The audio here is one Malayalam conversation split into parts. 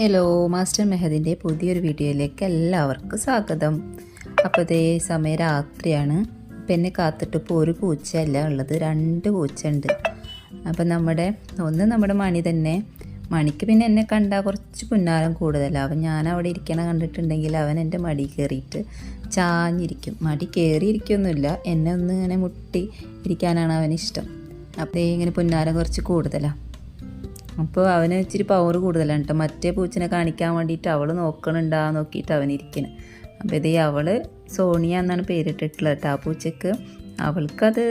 ഹലോ മാസ്റ്റർ മെഹദിന്റെ പുതിയൊരു വീഡിയോയിലേക്ക് എല്ലാവർക്കും സ്വാഗതം. അപ്പോൾ ഇതേ സമയം രാത്രിയാണ്. ഇപ്പം എന്നെ കാത്തിട്ട് ഇപ്പോൾ ഒരു പൂച്ചയല്ല ഉള്ളത് രണ്ട് പൂച്ച ഉണ്ട് അപ്പം നമ്മുടെ ഒന്ന് നമ്മുടെ മണി തന്നെ. മണിക്ക് പിന്നെ എന്നെ കണ്ടാൽ കുറച്ച് പുന്നാലം കൂടുതലാണ് അവൻ ഞാൻ അവിടെ ഇരിക്കണ കണ്ടിട്ടുണ്ടെങ്കിൽ അവൻ എന്റെ മടി കയറിയിട്ട് ചാഞ്ഞിരിക്കും. മടി കയറിയിരിക്കൊന്നുമില്ല. എന്നെ ഒന്ന് ഇങ്ങനെ മുട്ടി ഇരിക്കാനാണ് അവനിഷ്ടം. അപ്പോൾ ഇങ്ങനെ പുന്നാലം കുറച്ച് കൂടുതലാണ് അപ്പോൾ അവന് ഇച്ചിരി പവർ കൂടുതലാണ് കേട്ടോ മറ്റേ പൂച്ചനെ കാണിക്കാൻ വേണ്ടിയിട്ട് അവൾ നോക്കണുണ്ടാ നോക്കിയിട്ട് അവൻ ഇരിക്കണം. അപ്പോൾ ഇതേ അവൾ സോണിയ എന്നാണ് പേരിട്ടിട്ടുള്ളത് കേട്ടോ ആ പൂച്ചക്ക് അവൾക്കത്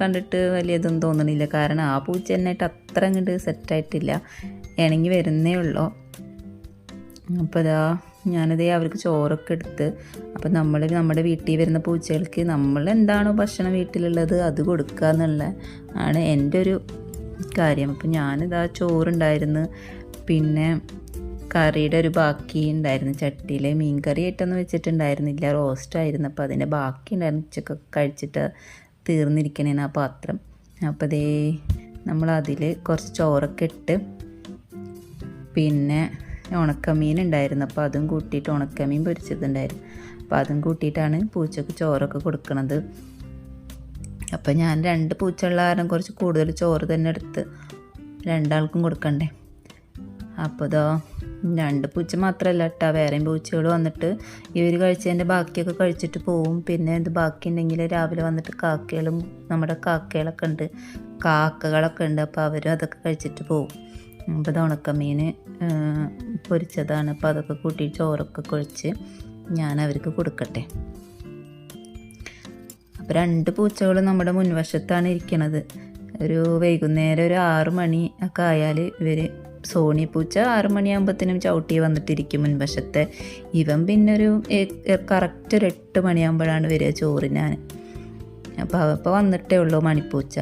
കണ്ടിട്ട് വലിയതൊന്നും തോന്നണില്ല. കാരണം ആ പൂച്ച എന്നായിട്ട് അത്ര അങ്ങോട്ട് സെറ്റായിട്ടില്ല ഇണങ്ങി വരുന്നേ ഉള്ളൂ. അപ്പോൾ ഇതാ ഞാനിതേ അവർക്ക് ചോറൊക്കെ എടുത്ത് അപ്പം നമ്മൾ നമ്മുടെ വീട്ടിൽ വരുന്ന പൂച്ചകൾക്ക് നമ്മൾ എന്താണോ ഭക്ഷണം വീട്ടിലുള്ളത് അത് കൊടുക്കുക എന്നുള്ള ആണ് എന്റെ ഒരു കാര്യം. അപ്പം ഞാനിതാ ചോറുണ്ടായിരുന്നു. പിന്നെ കറിയുടെ ഒരു ബാക്കി ഉണ്ടായിരുന്നു. ചട്ടിയിൽ മീൻ കറി ആയിട്ടൊന്നും വെച്ചിട്ടുണ്ടായിരുന്നില്ല. റോസ്റ്റ് ആയിരുന്നു. അപ്പോൾ അതിന്റെ ബാക്കി ഉണ്ടായിരുന്നു. ഉച്ചക്കൊക്കെ കഴിച്ചിട്ട് തീർന്നിരിക്കണേന് ആ പാത്രം. അപ്പോൾ അതേ നമ്മൾ അതിൽ കുറച്ച് ചോറൊക്കെ ഇട്ട് പിന്നെ ഉണക്കമീൻ ഉണ്ടായിരുന്നു. അപ്പോൾ അതും കൂട്ടിയിട്ട് ഉണക്കമീൻ പൊരിച്ചതുണ്ടായിരുന്നു. അപ്പോൾ അതും കൂട്ടിയിട്ടാണ് പൂച്ചക്ക് ചോറൊക്കെ കൊടുക്കണത്. അപ്പോൾ ഞാൻ രണ്ട് പൂച്ചയുള്ള കാരണം കുറച്ച് കൂടുതൽ ചോറ് തന്നെ എടുത്ത് രണ്ടാൾക്കും കൊടുക്കണ്ടേ? അപ്പോൾ ഇതോ രണ്ട് പൂച്ച മാത്രമല്ല കേട്ടോ വേറെയും പൂച്ചകൾ വന്നിട്ട് ഇവർ കഴിച്ചതിന്റെ ബാക്കിയൊക്കെ കഴിച്ചിട്ട് പോവും. പിന്നെ ഇത് ബാക്കി ഉണ്ടെങ്കിൽ രാവിലെ വന്നിട്ട് കാക്കകളും നമ്മുടെ കാക്കകളൊക്കെ ഉണ്ട്. കാക്കകളൊക്കെ ഉണ്ട്. അപ്പോൾ അവരും അതൊക്കെ കഴിച്ചിട്ട് പോവും. അപ്പോൾ ഇത് ഉണക്കമീൻ പൊരിച്ചതാണ്. അപ്പോൾ അതൊക്കെ കൂട്ടി ചോറൊക്കെ കുഴച്ച് ഞാൻ അവർക്ക് കൊടുക്കട്ടെ. അപ്പോൾ രണ്ട് പൂച്ചകൾ നമ്മുടെ മുൻവശത്താണ് ഇരിക്കണത്. ഒരു വൈകുന്നേരം ഒരു ആറ് മണി ഒക്കെ ആയാൽ ഇവർ സോണി പൂച്ച ആറ് മണിയാകുമ്പോഴത്തേനും ചവിട്ടി വന്നിട്ടിരിക്കും മുൻവശത്തെ. ഇവൻ പിന്നെ ഒരു കറക്റ്റ് ഒരു എട്ട് മണിയാകുമ്പോഴാണ് വരിക ചോറിനാൻ അപ്പോൾ അപ്പോൾ വന്നിട്ടേ ഉള്ളൂ മണിപ്പൂച്ച.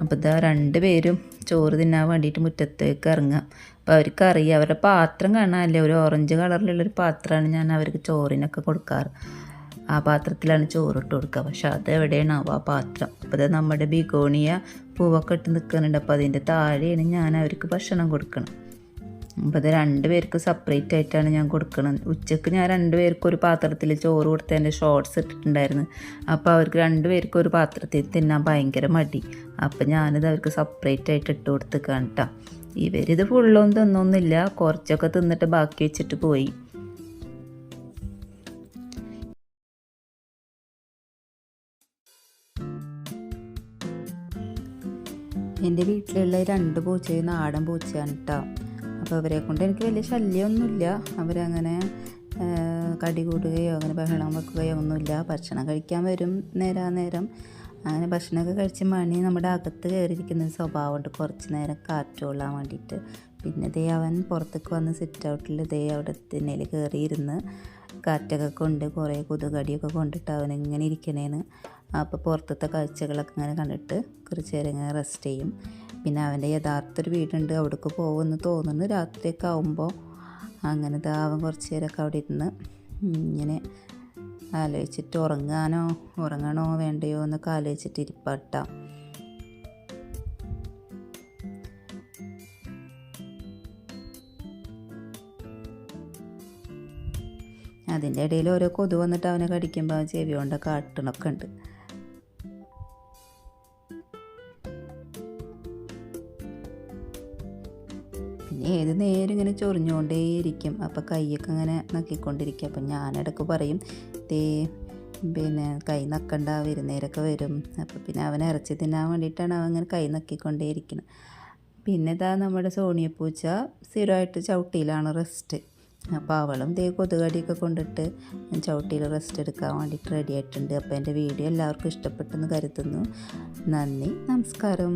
അപ്പോൾ ഇതാ രണ്ട് പേരും ചോറ് തിന്നാൻ വേണ്ടിയിട്ട് മുറ്റത്തേക്ക് ഇറങ്ങുക. അപ്പോൾ അവർക്ക് അറിയാം അവരുടെ പാത്രം കാണാനല്ലേ? ഒരു ഓറഞ്ച് കളറിലുള്ളൊരു പാത്രമാണ് ഞാൻ അവർക്ക് ചോറിനൊക്കെ കൊടുക്കാറ്. ആ പാത്രത്തിലാണ് ചോറിട്ട് കൊടുക്കുക. പക്ഷെ അത് എവിടെയാണാവോ ആ പാത്രം. അപ്പോൾ നമ്മുടെ ബിഗോണിയ പൂവൊക്കെ ഇട്ട് നിൽക്കുന്നുണ്ട്. അപ്പോൾ അതിന്റെ താഴെയാണ് ഞാൻ അവർക്ക് ഭക്ഷണം കൊടുക്കണം അപ്പോൾ രണ്ട് പേർക്ക് സെപ്പറേറ്റ് ആയിട്ടാണ് ഞാൻ കൊടുക്കുന്നത് ഉച്ചയ്ക്ക് ഞാൻ രണ്ട് പേർക്ക് ഒരു പാത്രത്തിൽ ചോറ് കൊടുത്തതിന്റെ ഷോർട്ട്സ് ഇട്ടിട്ടുണ്ടായിരുന്നു. അപ്പോൾ അവർക്ക് രണ്ട് പേർക്ക് ഒരു പാത്രത്തിൽ തിന്നാൻ ഭയങ്കര മടി. അപ്പോൾ ഞാനിത് അവർക്ക് സെപ്പറേറ്റ് ആയിട്ട് ഇട്ട് കൊടുത്ത് കേട്ടോ. ഇവരിത് ഫുള്ളൊന്നും തിന്നൊന്നുമില്ല. കുറച്ചൊക്കെ തിന്നിട്ട് ബാക്കി വെച്ചിട്ട് പോയി. എന്റെ വീട്ടിലുള്ള രണ്ട് പൂച്ചയും നാടൻ പൂച്ചയാണ് കേട്ടോ അപ്പോൾ അവരെ കൊണ്ട് എനിക്ക് വലിയ ശല്യമൊന്നുമില്ല. അവരങ്ങനെ കടി കൂടുകയോ അങ്ങനെ ബഹളം വെക്കുകയോ ഒന്നുമില്ല. ഭക്ഷണം കഴിക്കാൻ വരും നേരാ നേരം അങ്ങനെ ഭക്ഷണമൊക്കെ കഴിച്ച് മണി നമ്മുടെ അകത്ത് കയറിയിരിക്കുന്ന സ്വഭാവമുണ്ട് കുറച്ച് നേരം കാറ്റുകൊള്ളാൻ വേണ്ടിയിട്ട്. പിന്നെ ദേ അവൻ പുറത്തേക്ക് വന്ന് സിറ്റ് ഔട്ടിൽ ദേ അവിടെ തിന്നയിൽ കയറിയിരുന്ന് കാറ്റൊക്കെ കൊണ്ട് കുറേ കൊതുകടിയൊക്കെ കൊണ്ടിട്ട് അവൻ ഇങ്ങനെ ഇരിക്കണേന്ന് അപ്പോൾ പുറത്തത്തെ കാഴ്ചകളൊക്കെ ഇങ്ങനെ കണ്ടിട്ട് കുറച്ച് നേരം ഇങ്ങനെ റെസ്റ്റ് ചെയ്യും. പിന്നെ അവന്റെ യഥാർത്ഥ ഒരു വീടുണ്ട്. അവിടേക്ക് പോകുമെന്ന് തോന്നുന്നു. രാത്രിയൊക്കെ ആവുമ്പോൾ അങ്ങനെ അവൻ കുറച്ച് നേരമൊക്കെ അവിടെ ഇരുന്ന് ഇങ്ങനെ ആലോചിച്ചിട്ട് ഉറങ്ങാനോ ഉറങ്ങണോ വേണ്ടയോ എന്നൊക്കെ ആലോചിച്ചിട്ട് ഇരിപ്പാട്ടാം. അതിന്റെ ഇടയിൽ ഓരോ കൊതു വന്നിട്ട് അവനെ കടിക്കുമ്പോൾ ചെവി കൊണ്ട് കാട്ടണൊക്കെ ഉണ്ട്. ഏത് നേരം ഇങ്ങനെ ചൊറിഞ്ഞുകൊണ്ടേയിരിക്കും അപ്പോൾ കൈയൊക്കെ ഇങ്ങനെ നക്കിക്കൊണ്ടിരിക്കും. അപ്പം ഞാനിടക്ക് പറയും ദേ പിന്നെ കൈ നക്കണ്ട വരുന്നേരൊക്കെ വരും. അപ്പോൾ പിന്നെ അവൻ ഇറച്ചി തിന്നാൻ വേണ്ടിയിട്ടാണ് അവൻ ഇങ്ങനെ കൈ നക്കിക്കൊണ്ടേയിരിക്കുന്നത് പിന്നെ ഇതാ നമ്മുടെ സോണിയപ്പൂച്ച സ്ഥിരമായിട്ട് ചവിട്ടിയിലാണ് റെസ്റ്റ്. അപ്പോൾ അവളും ദേ കൊതുകടിയൊക്കെ കൊണ്ടിട്ട് ചവിട്ടിയിൽ റെസ്റ്റ് എടുക്കാൻ വേണ്ടിയിട്ട് റെഡി ആയിട്ടുണ്ട് അപ്പോൾ എന്റെ വീഡിയോ എല്ലാവർക്കും ഇഷ്ടപ്പെട്ടെന്ന് കരുതുന്നു. നന്ദി നമസ്കാരം.